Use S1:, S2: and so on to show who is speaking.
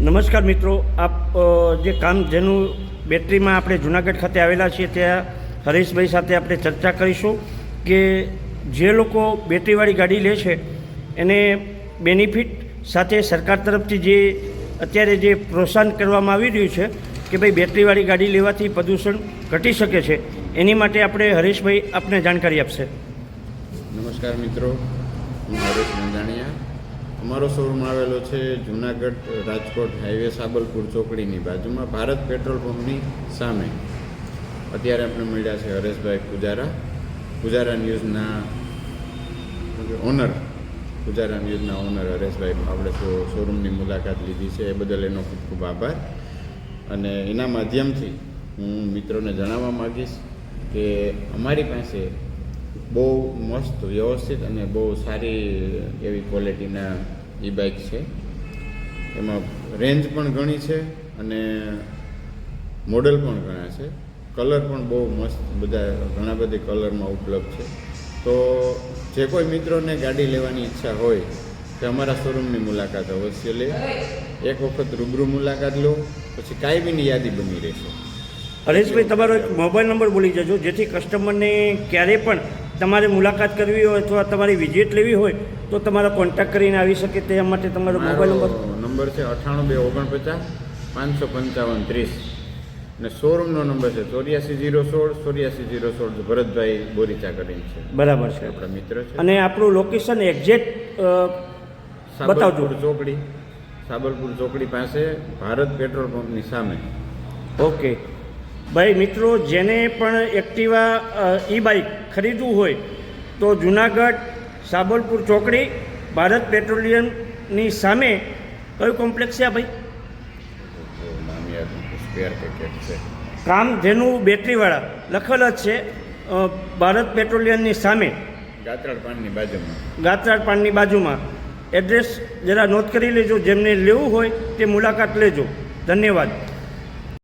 S1: નમસ્કાર મિત્રો, આપ જે કામ જેનું બેટરીમાં આપણે જુનાગઢ ખાતે આવેલા છીએ, ત્યાં હરેશભાઈ સાથે આપણે ચર્ચા કરીશું કે જે લોકો બેટરીવાળી ગાડી લે છે, એને બેનિફિટ સાથે સરકાર તરફથી જે અત્યારે જે પ્રોત્સાહન કરવામાં આવી રહ્યું છે કે ભાઈ બેટરીવાળી ગાડી લેવાથી પ્રદૂષણ ઘટી શકે છે, એની માટે આપણે હરેશભાઈ આપને જાણકારી આપશે.
S2: નમસ્કાર મિત્રો, હું હરેશ નંદાણીયા અમારો શોરૂમ આવેલો છે જુનાગઢ રાજકોટ હાઈવે સાબલપુર ચોકડીની બાજુમાં. ભારત પેટ્રોલ પંપની સામે. અત્યારે આપણે મળ્યા છે હરેશભાઈ પૂજારા. પૂજારા ન્યૂઝના ઓનર. પૂજારા ન્યૂઝના ઓનર હરેશભાઈ આપણે શોરૂમની મુલાકાત લીધી છે. એ બદલ એનો ખૂબ ખૂબ આભાર. અને એના માધ્યમથી હું મિત્રોને જણાવવા માગીશ કે અમારી પાસે બહુ મસ્ત વ્યવસ્થિત અને બહુ સારી એવી ક્વોલિટીના ઈ બાઇક છે. એમાં રેન્જ પણ ઘણી છે અને મોડલ પણ ઘણા છે. કલર પણ બહુ મસ્ત બધા ઘણા બધી કલરમાં ઉપલબ્ધ છે. તો જે કોઈ મિત્રોને ગાડી લેવાની ઈચ્છા હોય તે અમારા શોરૂમની મુલાકાત અવશ્ય લે. એક વખત રૂબરૂ મુલાકાત લો, પછી કાયમીની યાદી બની રહેશે.
S1: હરેશભાઈ, તમારો એક મોબાઈલ નંબર બોલી જજો, જેથી કસ્ટમરને ક્યારે પણ તમારે મુલાકાત કરવી હોય અથવા તમારી વિઝિટ લેવી હોય તો તમારો કોન્ટેક્ટ કરીને આવી શકે તે માટે તમારો મોબાઈલ નંબર.
S2: નંબર છે અઠ્ઠાણું બે ઓગણપચાસ પાંચસો પંચાવન ત્રીસ. અને શોરૂમનો નંબર છે ચોર્યાસી જીરો સોળ ચોર્યાસી જીરો સોળ ભરતભાઈ બોરીચા કરીને છે.
S1: બરાબર છે.
S2: આપણા મિત્ર છે.
S1: અને આપણું લોકેશન એક્ઝેક્ટ બતાવજો.
S2: ચોકડી સાબરપુર ચોકડી પાસે ભારત પેટ્રોલ પંપની સામે.
S1: ઓકે. ભાઈ મિત્રો જેને પણ એક્ટિવા ઈ બાઇક ખરીદવું હોય તો જુનાગઢ સાબલપુર ચોકડી ભારત પેટ્રોલિયમની સામે કયું કોમ્પ્લેક્સ છે આ ભાઈ? કામ જેનું બેટરીવાળા લખેલ જ છે ભારત પેટ્રોલિયમની સામે.
S2: ગાત્રાળ પાનની બાજુમાં.
S1: ગાત્રાળ પાનની બાજુમાં. એડ્રેસ જરા નોંધ કરી લેજો જેમને લેવું હોય તે મુલાકાત લેજો. ધન્યવાદ.